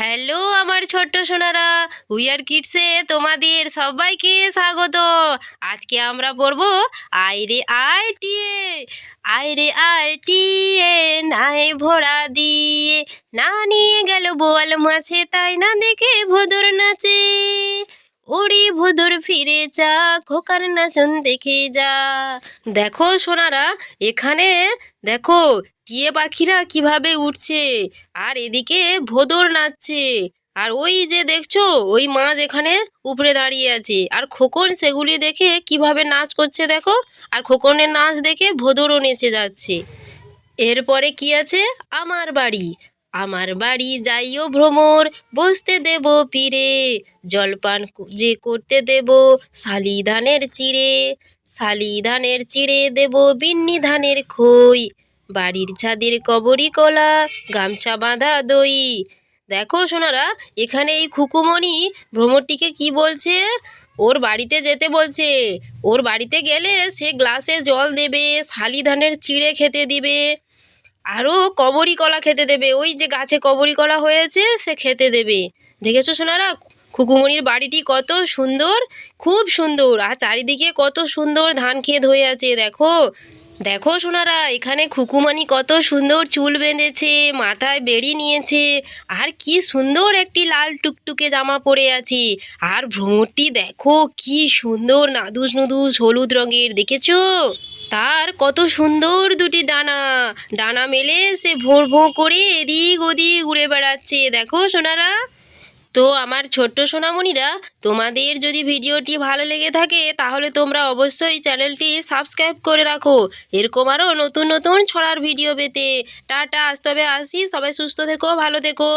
Hello আমার ছোট্ট Sonara. Wear কিডসে তোমাদের সবাইকে স্বাগত। আজকে আমরা পড়ব আইরে আই টি এ আই রে আই টি এ নাই ভরা দিয়ে। না নিয়ে গেল বোয়াল মাছে, তাই না দেখে ভোদর নাচে। ওরে ভোদর ফিরে যা, খোকার নাচন দেখে যা। দেখো সোনারা, এখানে দেখো টিয়ে পাখিরা কীভাবে উঠছে, আর এদিকে ভোদর নাচছে। আর ওই যে দেখছ, ওই মাছ এখানে উপরে দাঁড়িয়ে আছে। আর খোকন সেগুলি দেখে কীভাবে নাচ করছে দেখো, আর খোকনের নাচ দেখে ভোদরও নেচে যাচ্ছে। এরপরে কি আছে? আমার বাড়ি। আমার বাড়ি যাইও ভ্রমর, বসতে দেব ফিরে। জলপান যে করতে দেব শালি ধানের চিড়ে। শালি ধানের চিড়ে দেব বিন্নি ধানের খই। বাড়ির ছাদের কবরি কলা, গামছা বাঁধা দই। দেখো সোনারা, এখানে এই খুকুমণি ভ্রমরটিকে কি বলছে? ওর বাড়িতে যেতে বলছে। ওর বাড়িতে গেলে সে গ্লাসে জল দেবে শালি ধানের চিড়ে খেতে দিবে। আরও কবরি কলা খেতে দেবে। ওই যে গাছে কবরি কলা হয়েছে, সে খেতে দেবে। দেখেছ সোনারা? খুকুমণির বাড়িটি কত সুন্দর, খুব সুন্দর। আর চারিদিকে কত সুন্দর ধান ক্ষেত হয়ে আছে, দেখো। দেখো সোনারা, এখানে খুকুমানি কত সুন্দর চুল বেঁধেছে, মাথায় বেড়ি নিয়েছে। আর কি সুন্দর একটি লাল টুকটুকে জামা পরে আছে। আর ভ্রমরটি দেখো, কি সুন্দর, নাদুস নুদুস, হলুদ রঙের, দেখেছ? তার কত সুন্দর দুটি ডানা। ডানা মেলে সে ভোঁ ভোঁ করে এদিক ওদিক উড়ে বেড়াচ্ছে। দেখো, সোনারা। তো আমার ছোট্ট সোনামণিরা, তোমাদের যদি ভিডিওটি ভালো লেগে থাকে, তাহলে তোমরা অবশ্যই চ্যানেলটি সাবস্ক্রাইব করে রাখো। এরকম আরও নতুন নতুন ছড়ার ভিডিও পেতে। টাটা, আজ তবে আসি। সবাই সুস্থ থেকো, ভালো থেকো।